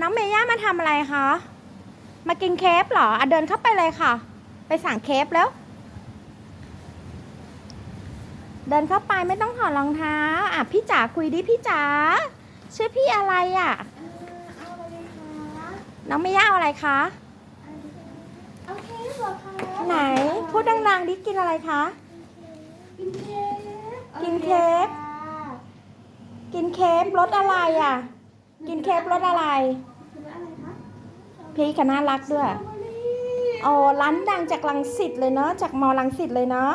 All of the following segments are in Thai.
น้องเมย่ามาทำอะไรคะ มากินเคฟเหรออะเดินเข้าไปเลยค่ะ ไปสั่งเคฟแล้ว เดินเข้าไปไม่ต้องถอดรองเท้า อะพี่จ๋าคุยดิพี่จ๋า ชื่อพี่อะไรอะเอาอะไรคะน้องเมย่าเอาอะไรคะ เอาเค้กเหรอคะไหน พูดดังๆดิกินอะไรคะ กินเค้กกินเค้กกินเคฟรสอะไรอะ กินเคฟรสอะไรคืออะไรคะพี่ก็น่ารักด้วยสตรอเบอรี่โอ้ร้านดังจากลังสิตเลยเนาะจากมอลังสิตเลยเนาะ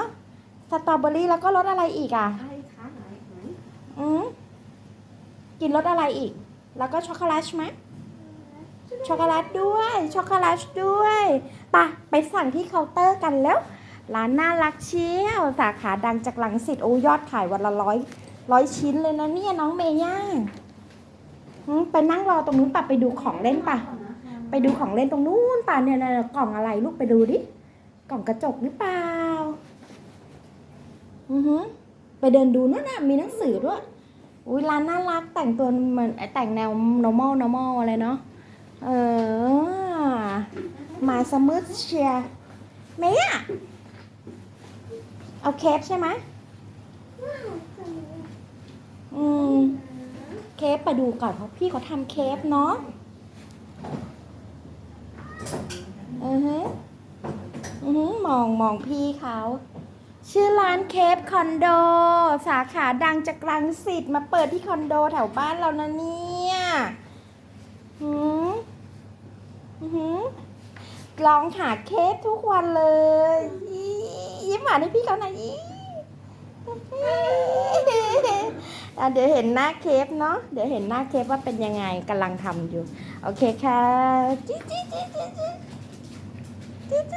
สตรอเบอรี่แล้วก็รสอะไรอีกอะอะไรคะไหนไหนอืมกินรสอะไรอีก แล้วก็ช็อกโกแลตไหมช็อกโกแลตด้วยช็อกโกแลตด้วยไปะไปสั่งที่เคาน์เตอร์กันแล้ว ร้านน่ารักเชียวสาขาดังจากลังสิตโอ้ยอดขายวันละร้อยร้อยชิ้นเลยนะเนี่ยน้องเมย่าอืม ไปนั่งรอตรงนู้นป่ะไปดูของเล่นป่ะ ไปดูของเล่นตรงนู้นป่ะเนี่ยนะกล่องอะไรลูกไปดูดิ กล่องกระจกหรือเปล่า อือฮึไปเดินดูนู่นน่ะมีหนังสือด้วย อุ้ยร้านน่ารักแต่งตัวเหมือนแต่งแนว normal normal อะไรเนาะ เออ มาสมืดเชียร์เมย์อะเอาเคฟใช่ไหมอืม เคฟไปดูก่อนเพราะพี่เขาทำเคฟเนาะอือฮึอือฮึมองมองพี่เขาชื่อร้านเคฟคอนโด สาขาดังจากรังสิตมาเปิดที่คอนโดแถวบ้านเรานะเนี่ยหืมอือหือลองหาเคฟทุกวันเลย ยิ้มหวานให้พี่เขาหน่อยอีอะ เดี๋ยวเห็นหน้าเคฟเนาะเดี๋ยวเห็นหน้าเคฟว่าเป็นยังไงกำลังทำอยู่ โอเคค่ะจิ๊จิ๊จิ๊จิ๊จิ๊จิ๊